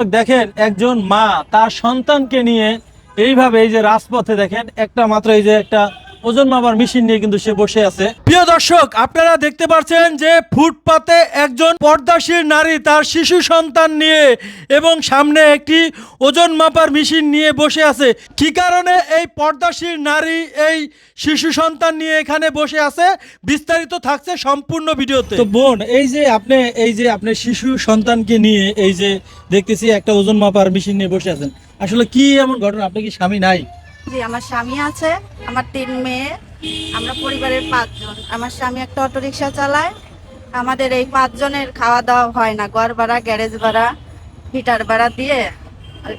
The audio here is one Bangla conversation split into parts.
দেখেন একজন মা, তার সন্তানকে নিয়ে এইভাবে এই যে রাজপথে দেখেন, একটা মাত্র এই যে একটা ওজন মাপার মেশিন নিয়ে কিন্তু সে বসে আছে। প্রিয় দর্শক, আপনারা দেখতে পাচ্ছেন যে ফুটপাতে একজন নারী তার শিশু সন্তান নিয়ে এবং সামনে একটি ওজন মাপার মেশিন নিয়ে বসে আছে। কি কারণে এই নারী এই শিশু সন্তান নিয়ে এখানে বসে আছে? বিস্তারিত থাকছে সম্পূর্ণ ভিডিওতে। তো বোন, এই যে আপনি, এই যে আপনি শিশু সন্তানকে নিয়ে এই যে দেখতেছি একটা ওজন মাপার মেশিন নিয়ে বসে আছেন। আসলে কি এমন ঘটনা? আপনি কি স্বামী নাই? জি আমার স্বামী আছে আমার তিন মেয়ে আমরা পরিবারের পাঁচজন। আমার স্বামী একটা অটো রিক্সা চালায়। আমাদের এই পাঁচজনের খাওয়া দাওয়া হয় না ঘর ভাড়া গ্যারেজ ভাড়া হিটার ভাড়া দিয়ে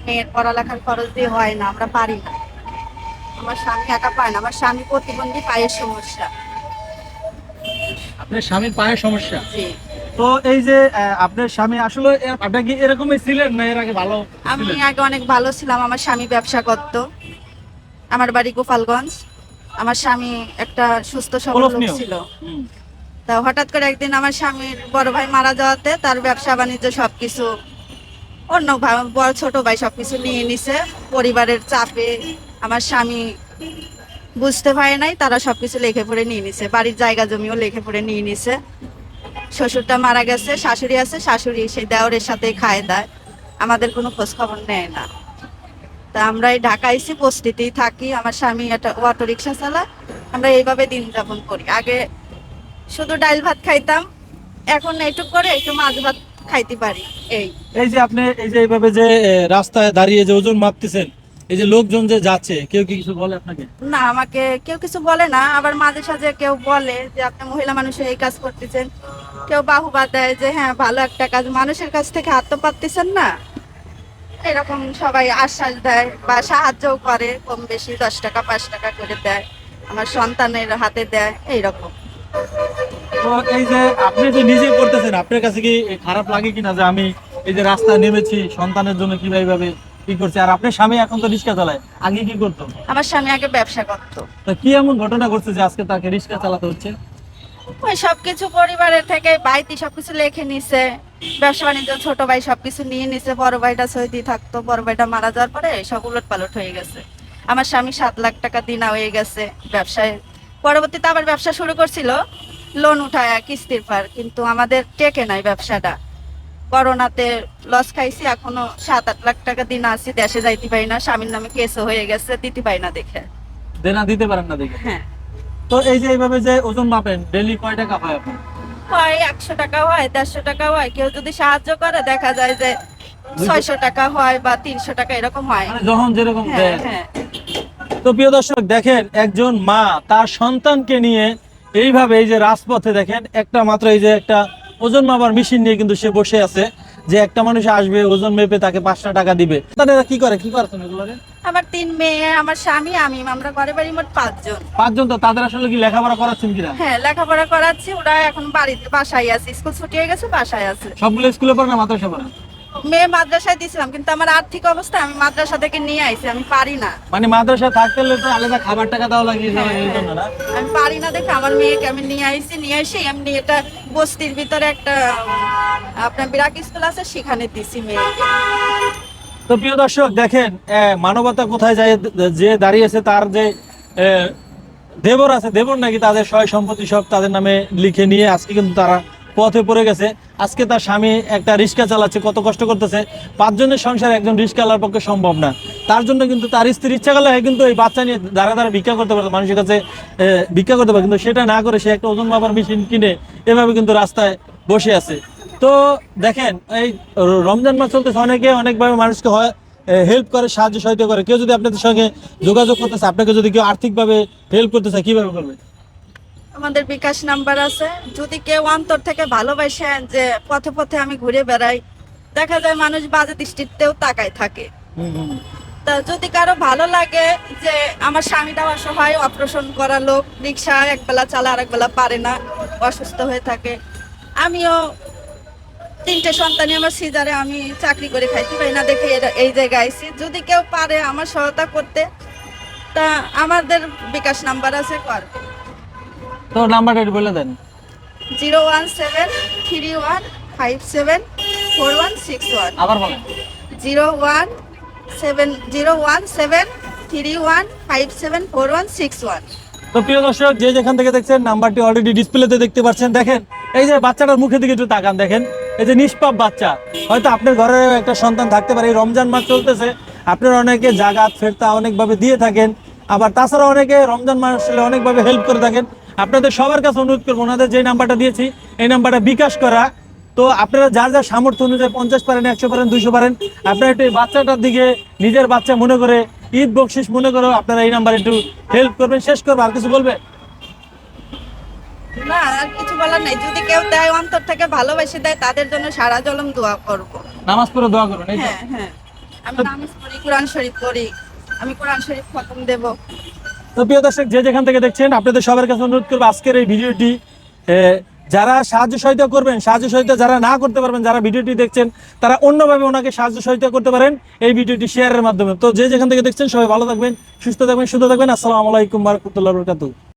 মেয়ের পড়ালেখার খরচ দিয়ে হয় না আমরা পারি না। আমার স্বামী একা পায় না আমার স্বামী প্রতিবন্ধী পায়ের সমস্যা। আপনার স্বামীর পায়ের সমস্যা? জি। তো এই যে আহ, আপনার স্বামী আসলে আপনি কি এরকমই ছিলেন না এর আগে ভালো আমি? আগে অনেক ভালো ছিলাম আমার স্বামী ব্যবসা করত। আমার বাড়ি গোপালগঞ্জ। আমার স্বামী একটা সুস্থ সবল লোক ছিল। তা হঠাৎ করে একদিন আমার স্বামীর বড় ভাই মারা যাওয়াতে তার ব্যবসা বাণিজ্য সবকিছু অন্য বড় ছোট ভাই সবকিছু নিয়ে নিছে। পরিবারের চাপে আমার স্বামী বুঝতে পারে নাই তারা সবকিছু লেখে পড়ে নিয়ে নিছে। বাড়ির জায়গা জমিও লেখে পড়ে নিয়ে নিছে। শ্বশুরটা মারা গেছে শাশুড়ি আছে শাশুড়ি সেই দেওরের সাথে খায় দেয়। আমাদের কোনো খোঁজ খবর নেয় না। তা আমরা এই ঢাকা এসে বস্তিতেই থাকি। আমার স্বামী একটা অটো রিক্সা চালায়। আমরা এইভাবে দিন যাপন করি। আগে শুধু ডাল ভাত খাইতাম এখন একটু করে একটু মাছ ভাত খাইতে পারি। এই। এই যে আপনি এই যে এইভাবে যে রাস্তায় দাঁড়িয়ে যে ওজন মাপতেছেন এই যে লোকজন যে যাচ্ছে কেউ কি কিছু বলে আপনাকে? না আমাকে কেউ কিছু বলে না। আবার মাঝে সাঝে কেউ বলে যে আপনি মহিলা মানুষের এই কাজ করতেছেন। কেউ বাহুবা দেয় যে হ্যাঁ ভালো একটা কাজ। মানুষের কাছ থেকে হাত তো পাচ্ছেন না? এরকম সবাই আশ্বাস দেয় বা সাহায্যও করে কম বেশি দশ টাকা পাঁচ টাকা করে দেয় আমার সন্তানের হাতে দেয় এইরকম। তো এই যে আপনি যে নিজে করতেছেন আপনার কাছে কি খারাপ লাগে কিনা যে আমি এই যে নেমেছি সন্তানের জন্য কীভাবে ভাবে কি করছে? আর আপনার স্বামী এখন তো রিক্সা চালায় আগে কি করতো? আমার স্বামী আগে ব্যবসা করতো। তো কি এমন ঘটনা ঘটছে যে আজকে তাকে রিক্সা চালাতে হচ্ছে? ওই সবকিছু পরিবারের থেকে বাইতি সবকিছু লেখে নিছে। ব্যবসা বাণিজ্য ছোট ভাই সবকিছু নিয়ে নিছে। বড় ভাইটা সৌদি থাকতো বড় ভাইটা মারা যাওয়ার পরে সব উলট পালট হয়ে গেছে। আমার স্বামী সাত লাখ টাকা দিনা হয়ে গেছে ব্যবসায়। পরবর্তীতে আবার ব্যবসা শুরু করছিল লোন উঠায় কিস্তির পার কিন্তু আমাদের টেকে নাই ব্যবসাটা। করোনাতে লস খাইছি এখনও সাত আট লাখ টাকা দিন আছি দেশে যাইতে পারি না স্বামীর নামে কেসও হয়ে গেছে দিতে পারি না দেখে। দেনা দিতে পারেন না দেখে। হ্যাঁ। তো এই যে এইভাবে যে ওজন মাপেন ডেলি কয় টাকা হয় আপনার? হয় একশো টাকা হয় দেড়শো টাকা হয়। কেউ যদি সাহায্য করে দেখা যায় যে ছয়শো টাকা হয় বা তিনশো টাকা এরকম হয়। মানে যখন যেরকম হ্যাঁ দেয়। হ্যাঁ। তো প্রিয় দর্শক দেখেন একজন মা তার সন্তানকে নিয়ে এইভাবে এই যে রাজপথে দেখেন একটা মাত্র এই যে একটা ওজন মাপার মেশিন নিয়ে কিন্তু সে বসে আছে। যে একটা মানুষ আসবে ওজন মেপে তাকে পাঁচটা টাকা দিবে। তাদের কি করে? কি করছেন এগুলোরে? আমার তিন মেয়ে আমার স্বামী আমি। আমরা ঘরে বাড়ি মোট পাঁচজন। পাঁচজন তো? তাদের আসলে কি লেখাপড়া করাচ্ছেন কিনা? হ্যাঁ লেখাপড়া করাচ্ছি। ওরা এখন বাড়িতে বাসায় আছে। স্কুল ছুটি হয়ে গেছে বাসায় আছে। সবগুলো স্কুলে পড়ে না মাদ্রাসা পড়ে? মেয়ে মাদ্রাসায় দিয়েছিলাম কিন্তু আমার আর্থিক অবস্থা আমি মাদ্রাসা থেকে নিয়ে আইছি আমি পারি না। মানে মাদ্রাসা থাকতে হলে তো আলাদা খাবার টাকা দেওয়া লাগিয়ে এই জন্য না? আমি পারি না দেখে আমার মেয়েকে আমি নিয়ে আইছি নিয়ে এসে এমনি এটা বস্তির ভিতরে একটা আপনার বিরাট স্কুল আছে সেখানে দিছি মেয়েকে। তো প্রিয় দর্শক দেখেন মানবতা কোথায় যায় যে দাঁড়িয়েছে তার যে দেবর আছে দেবর নাকি তাদের সয় সম্পত্তি সব তাদের নামে লিখে নিয়ে আজকে কিন্তু তারা পথে পড়ে গেছে। আজকে তার স্বামী একটা রিক্সা চালাচ্ছে, কত কষ্ট করতেছে। পাঁচজনের সংসার একজন রিক্সাওয়ালার পক্ষে সম্ভব না। তার জন্য কিন্তু তার স্ত্রী ইচ্ছা করলে কিন্তু এই বাচ্চা নিয়ে দাঁড়া দাঁড়া ভিক্ষা করতে পারে, মানুষের কাছে ভিক্ষা করতে পারে। কিন্তু সেটা না করে সে একটা ওজন মাপার মেশিন কিনে এভাবে কিন্তু রাস্তায় বসে আছে। তো দেখেন, এই রমজান মাস চলতেছে, অনেকে অনেকভাবে মানুষকে হয় হেল্প করে, সাহায্য সহায়তা করে। কেউ যদি আপনাদের সঙ্গে যোগাযোগ করতেছে, আপনাকে যদি কেউ আর্থিকভাবে হেল্প করতে চায়, কীভাবে করবে? আমাদের বিকাশ নাম্বার আছে। যদি কেউ অন্তর থেকে ভালোবাসেন যে পথে পথে আমি ঘুরে বেড়াই দেখা যায় মানুষ বাজে দৃষ্টিতেও তাকায় থাকে। তা যদি কারও ভালো লাগে যে আমার স্বামীটা অসহায় অপারেশন করা লোক রিক্সা একবেলা চালা আর একবেলা পারে না অসুস্থ হয়ে থাকে আমিও তিনটে সন্তানই আমার সিজারে আমি চাকরি করে খাইতে পারি না দেখে এই জায়গায় আইছি। যদি কেউ পারে আমার সহায়তা করতে তা আমাদের বিকাশ নাম্বার আছে কর। তো নাম্বারটা একটু বলে দেন। Zero one seven three one five seven four one six one. আবার বলেন। Zero one seven zero one seven three one five seven four one six one. তো প্রিয় দর্শক যে যেখান থেকে দেখছেন নাম্বারটি অলরেডি ডিসপ্লেতে দেখতে পাচ্ছেন। দেখেন এই যে বাচ্চাটার মুখের দিকে একটু তাকান দেখেন। এই যে নিষ্পাপ বাচ্চা। হয়তো আপনার ঘরে একটা সন্তান থাকতে পারে এই রমজান মাস চলতেছে। আপনারা অনেকে জাগাত ফেরতা অনেকভাবে দিয়ে থাকেন। আবার তাছাড়া অনেকে রমজান মাস অনেকভাবে হেল্প করে থাকেন। আপনাদের সবার কাছে অনুরোধ করব ওনাদের যে নাম্বারটা দিয়েছি এই নাম্বারটা বিকাশ করা। তো আপনারা যার যার সামর্থ্য অনুযায়ী পঞ্চাশ পারেন একশো পারেন দুইশো পারেন আপনারা একটু বাচ্চাটার দিকে নিজের বাচ্চা মনে করে ঈদ বকশিস মনে করে আপনারা এই নাম্বারে একটু হেল্প করবেন। শেষ করব আর কিছু বলবে? না আর কিছু বলার নেই। যদি কেউ দেয় অন্তর থেকে ভালোবেসে দেয় তাদের জন্য সারা জলম দোয়া করব। নামাজ পড়ে দোয়া করুন হ্যাঁ হ্যাঁ। আমি নামাজ পড়ি কোরআন শরীফ পড়ি। আমি কোরআন শরীফ খতম দেব। তো প্রিয় দর্শক, যে যেখান থেকে দেখছেন, আপনাদের সবার কাছে অনুরোধ করব আজকের এই ভিডিওটি যারা সাহায্য সহায়তা করবেন, সাহায্য সহায়তা যারা না করতে পারবেন, যারা ভিডিওটি দেখছেন, তারা অন্যভাবে ওনাকে সাহায্য সহায়তা করতে পারেন এই ভিডিওটি শেয়ারের মাধ্যমে। তো যে যেখান থেকে দেখছেন, সবাই ভালো থাকবেন, সুস্থ থাকবেন সুস্থ থাকবেন। আসসালামু আলাইকুম বরকাতুহ।